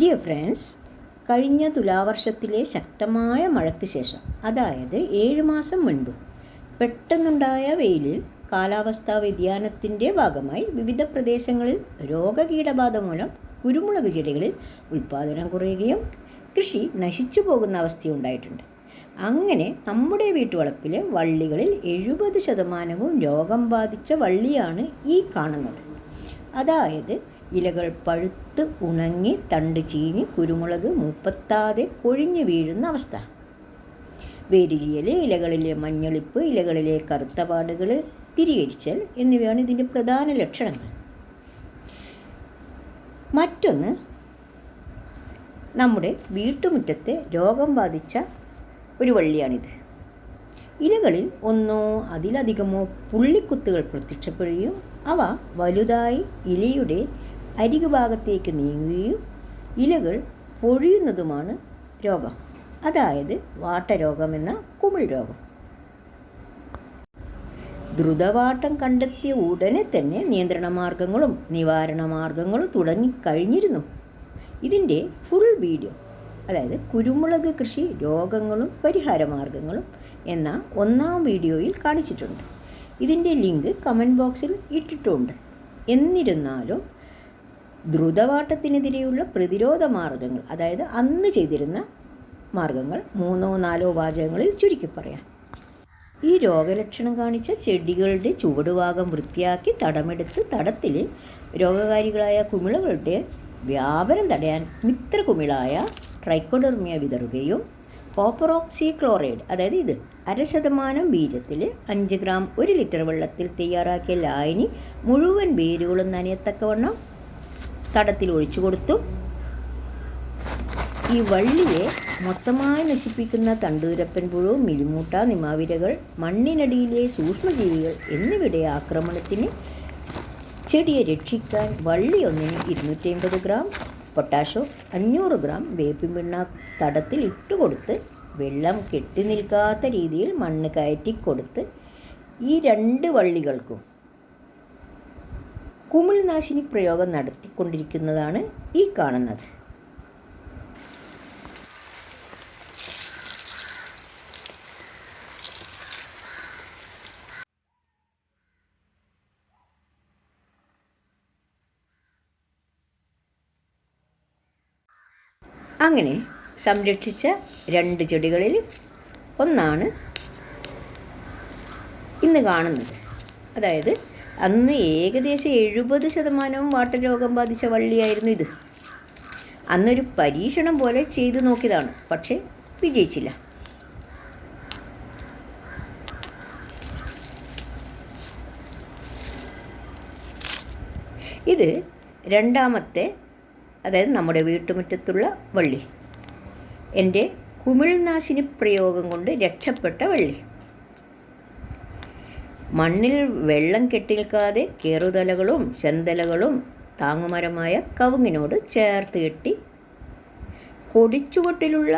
Dear friends കഴിഞ്ഞ തുലാവർഷത്തിലെ ശക്തമായ മഴയ്ക്ക് ശേഷം അതായത് ഏഴ് മാസം മുൻപ് പെട്ടെന്നുണ്ടായ വെയിലിൽ കാലാവസ്ഥാ വ്യതിയാനത്തിന്റെ ഭാഗമായി വിവിധ പ്രദേശങ്ങളിൽ രോഗകീടബാധ മൂലം കുരുമുളക് ചെടികളിൽ ഉൽപ്പാദനം കുറയുകയും കൃഷി നശിച്ചു പോകുന്ന അവസ്ഥയുണ്ടായിട്ടുണ്ട് അങ്ങനെ നമ്മുടെ വീട്ടുവളപ്പിലെ വള്ളികളിൽ എഴുപത് ശതമാനവും രോഗം ബാധിച്ച വള്ളിയാണ് ഈ കാണുന്നത്. അതായത് ഇലകൾ പഴുത്ത് ഉണങ്ങി തണ്ട് ചീഞ്ഞ് കുരുമുളക് മൂപ്പത്താതെ കൊഴിഞ്ഞു വീഴുന്ന അവസ്ഥ. വേരുചീയൽ ഇലകളിലെ മഞ്ഞളിപ്പ് ഇലകളിലെ കറുത്ത പാടുകൾ തിരികരിച്ചൽ എന്നിവയാണ് ഇതിന്റെ പ്രധാന ലക്ഷണങ്ങൾ. മറ്റൊന്ന് നമ്മുടെ വീട്ടുമുറ്റത്തെ രോഗം ബാധിച്ച ഒരു വള്ളിയാണിത്. ഇലകളിൽ ഒന്നോ അതിലധികമോ പുള്ളിക്കുത്തുകൾ പ്രത്യക്ഷപ്പെടുകയും അവ വലുതായി ഇലയുടെ അരികു ഭാഗത്തേക്ക് നീങ്ങുകയും ഇലകൾ പൊഴിയുന്നതുമാണ് രോഗം. അതായത് വാട്ടരോഗം എന്ന കുമിൾ രോഗം. ദ്രുതവാട്ടം കണ്ടെത്തിയ ഉടനെ തന്നെ നിയന്ത്രണ മാർഗങ്ങളും നിവാരണ മാർഗങ്ങളും തുടങ്ങിക്കഴിഞ്ഞിരുന്നു. ഇതിന്റെ ഫുൾ വീഡിയോ അതായത് കുരുമുളക് കൃഷി രോഗങ്ങളും പരിഹാര മാർഗങ്ങളും എന്ന ഒന്നാം വീഡിയോയിൽ കാണിച്ചിട്ടുണ്ട്. ഇതിന്റെ ലിങ്ക് കമന്റ് ബോക്സിൽ ഇട്ടിട്ടുണ്ട്. എന്നിരുന്നാലും ദ്രുതവാട്ടത്തിനെതിരെയുള്ള പ്രതിരോധ മാർഗങ്ങൾ അതായത് അന്ന് ചെയ്തിരുന്ന മാർഗങ്ങൾ മൂന്നോ നാലോ വാചകങ്ങളിൽ ചുരുക്കി പറയാം. ഈ രോഗലക്ഷണം കാണിച്ച ചെടികളുടെ ചുവടുഭാഗം വൃത്തിയാക്കി തടമെടുത്ത് തടത്തിൽ രോഗകാരികളായ കുമിളകളുടെ വ്യാപനം തടയാൻ മിത്രകുമിളായ ട്രൈക്കോഡെർമിയ വിതറുകയും കോപ്പറോക്സി ക്ലോറൈഡ് അതായത് ഇത് അര ശതമാനം ബീജത്തിൽ അഞ്ച് ഗ്രാം ഒരു ലിറ്റർ വെള്ളത്തിൽ തയ്യാറാക്കിയ ലായനി മുഴുവൻ വേരുകളും നനയത്തക്കവണ്ണം തടത്തിൽ ഒഴിച്ചു കൊടുത്തു. ഈ വള്ളിയെ മൊത്തമായി നശിപ്പിക്കുന്ന തണ്ടുരപ്പൻ പുഴു മിലിമൂട്ട നിമാവിരകൾ മണ്ണിനടിയിലെ സൂക്ഷ്മജീവികൾ എന്നിവയുടെ ആക്രമണത്തിന് ചെടിയെ രക്ഷിക്കാൻ വള്ളി ഒന്നിന് ഇരുന്നൂറ്റി അമ്പത് ഗ്രാം പൊട്ടാഷോ അഞ്ഞൂറ് ഗ്രാം വേപ്പിൻ പിണ്ണാക്ക് തടത്തിൽ ഇട്ടുകൊടുത്ത് വെള്ളം കെട്ടി നിൽക്കാത്ത രീതിയിൽ മണ്ണ് കയറ്റി കൊടുത്ത് ഈ രണ്ട് വള്ളികൾക്കും കുമിൾനാശിനി പ്രയോഗം നടത്തിക്കൊണ്ടിരിക്കുന്നതാണ് ഈ കാണുന്നത്. അങ്ങനെ സംരക്ഷിച്ച രണ്ട് ചെടികളിൽ ഒന്നാണ് ഇന്ന് കാണുന്നത്. അതായത് അന്ന് ഏകദേശം എഴുപത് ശതമാനവും വാട്ടരോഗം ബാധിച്ച വള്ളിയായിരുന്നു ഇത്. അന്നൊരു പരീക്ഷണം പോലെ ചെയ്തു നോക്കിയതാണ് പക്ഷേ വിജയിച്ചില്ല. ഇത് രണ്ടാമത്തെ അതായത് നമ്മുടെ വീട്ടുമുറ്റത്തുള്ള വള്ളി. എന്റെ കുമിൾനാശിനി പ്രയോഗം കൊണ്ട് രക്ഷപ്പെട്ട വള്ളി. മണ്ണിൽ വെള്ളം കെട്ടിൽക്കാതെ കേറുതലകളും ചെന്തലകളും താങ്ങുമരമായ കവുങ്ങിനോട് ചേർത്ത് കെട്ടി കൊടിച്ചുകൊട്ടിലുള്ള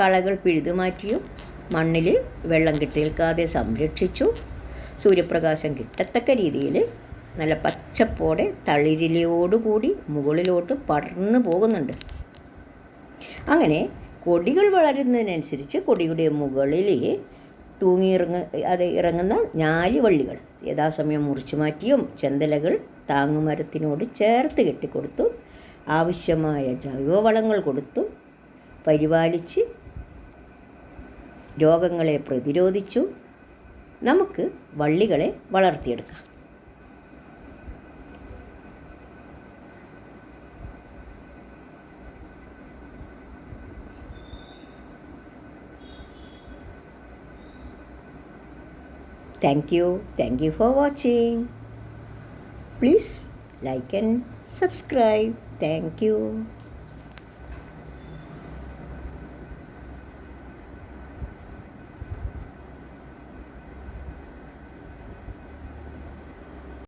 കളകൾ പിഴുതുമാറ്റിയും മണ്ണിൽ വെള്ളം കെട്ടി നിൽക്കാതെ സംരക്ഷിച്ചു. സൂര്യപ്രകാശം കിട്ടത്തക്ക രീതിയിൽ നല്ല പച്ചപ്പോടെ തളിരിലയോടുകൂടി മുകളിലോട്ട് പടർന്നു പോകുന്നുണ്ട്. അങ്ങനെ കൊടികൾ വളരുന്നതിനനുസരിച്ച് കൊടിയുടെ മുകളിൽ തൂങ്ങിയിറങ്ങ അത് ഇറങ്ങുന്ന ഞാൽ വള്ളികൾ യഥാസമയം മുറിച്ചു മാറ്റിയും ചെന്തലകൾ താങ്ങുമരത്തിനോട് ചേർത്ത് കെട്ടിക്കൊടുത്തു ആവശ്യമായ ജൈവവളങ്ങൾ കൊടുത്തു പരിപാലിച്ച് രോഗങ്ങളെ പ്രതിരോധിച്ചു നമുക്ക് വള്ളികളെ വളർത്തിയെടുക്കാം. Thank you. Thank you for watching. Please like and subscribe. Thank you.